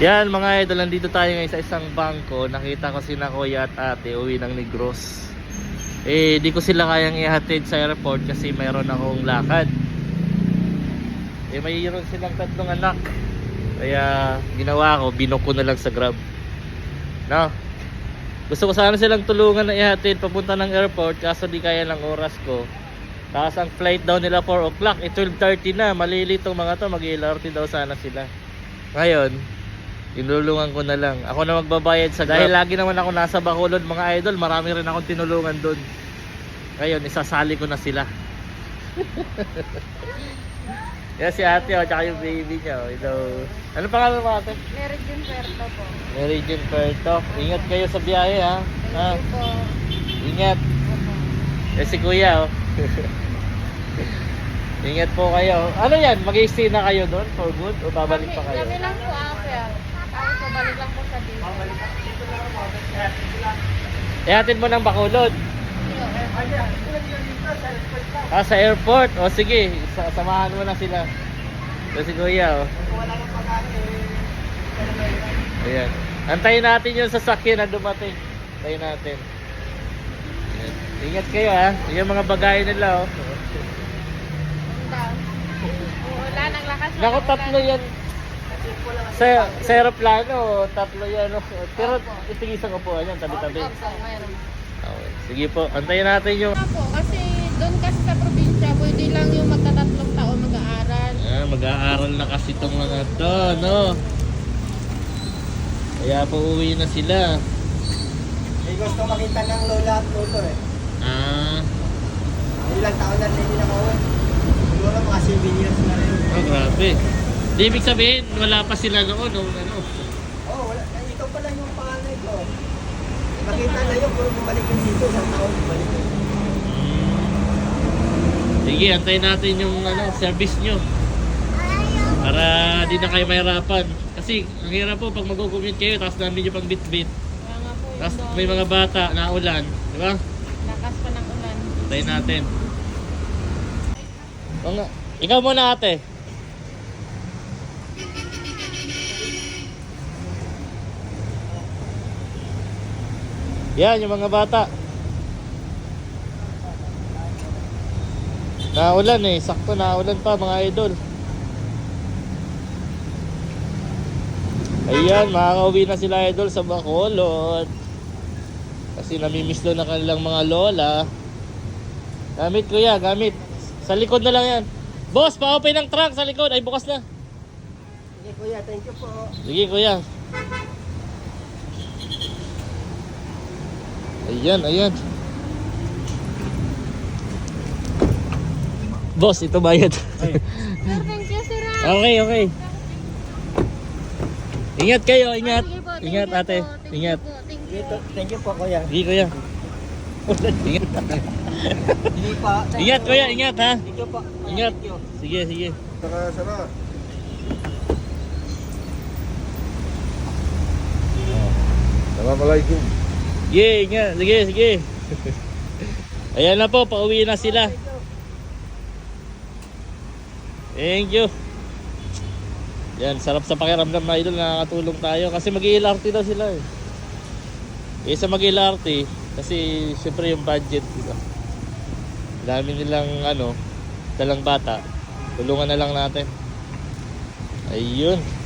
Yan mga idol, nandito tayo ngayon sa isang bangko. Nakita ko si Kuya at ate uwi ng Negros. Eh, di ko sila kayang ihatid sa airport kasi mayroon akong lakad. Eh, mayroon silang tatlong anak. Kaya ginawa ko, binok ko na lang sa Grab. No? Gusto ko sana silang tulungan na ihatid papunta ng airport kaso di kaya ng oras ko. Tapos ang flight daw nila 4 o'clock, eh 12.30 na. Malilitong mga to, mag-LRT daw sana sila. Ngayon, tinulungan ko na lang. Ako na magbabayad sa Dahil lagi naman ako nasa Bacolod mga idol, marami rin akong tinulungan doon. Ngayon, isasali ko na sila. Yan si ate, oh, tsaka yung baby niya. Oh. Hello. Ano pangalan mo ate? Mary Jane Puerto po. Mary Jane Puerto. Ingat kayo sa biyahe ha. ha? Thank you po. Ingat. Opo. Eh si kuya oh. Ingat po kayo. Ano yan? Mag-stay na kayo doon for good? O babalik pa kayo? Kami lang po ako yan. Tapos babalik lang po sa dito. Ihatid mo ng Bacolod. Ah, sa airport. O sige, sa samahan mo na sila. So, si kuya oh. Ayan. Antayin natin yung sasakyan na dumating. Antayin natin. Ayan. Ingat kayo ha. Yung mga bagay nila oh. Wala nang lakas. Naku, tatlo yan. Sa, sa aeroplano, tatlo yan. oh. Pero itigisang upuan yan, tabi-tabi. Okay. Sige po, antayin natin yung... Po, kasi doon kasi sa probinsya, pwede lang yung magtatatlong taon mag-aaral. Ah, mag-aaral na kasi itong mga to, no? Kaya po uwi na sila. May gusto makita ng lola at lolo eh. Ah, Ilang taon na hindi nakauwi. Siguro mga 7 years na rin. oh, grabe. Di ibig sabihin, wala pa sila noon, no? Ano? Oh, wala. Ikaw pala yung panganay ko. Makita na yun, puro bumalik yung dito. Isang taon bumalik yun. Sige, antayin natin yung ano, service nyo. Para di na kayo mahirapan. Kasi ang hirap po pag mag-commute kayo, tapos namin nyo pang bit-bit. Kaya nga po, Tapos may mga bata na ulan, di ba? lakas pa ng ulan. Antayin natin. O nga, ikaw muna ate. Yan, yung mga bata. Naulan eh, sakto naulan pa mga idol. Ayan, makakauwi na sila idol sa Bacolod. Kasi namimiss daw na kanilang mga lola. Gamit kuya, gamit. Sa likod na lang yan. Boss, pa-open ng trunk sa likod. Ay, bukas na. Sige kuya, thank you po. Sige kuya. Ayan, ayan. Boss, ito bayad. Sir, thank you, sir. ah. okay, okay. Ingat kayo, ingat. Sige po, thank Ingat you ate. po, thank Ingat. you po, Thank you. Dito, thank you po kuya. Sige kuya. Ingat. Hindi pa. Thank Ingat you. kuya, ingat ha. Thank you po. Ingat. Thank you. Sige, sige. Saka sana. Assalamualaikum. Sige, ingat. Sige, sige. Ayan na po, pauwi na sila. Thank you. Yan, sarap sa pakiramdam na idol, nakakatulong tayo. Kasi mag-LRT daw sila eh. Eh sa mag-LRT, kasi syempre yung budget, di ba? Dami nilang ano, dalang bata. Tulungan na lang natin. Ayun.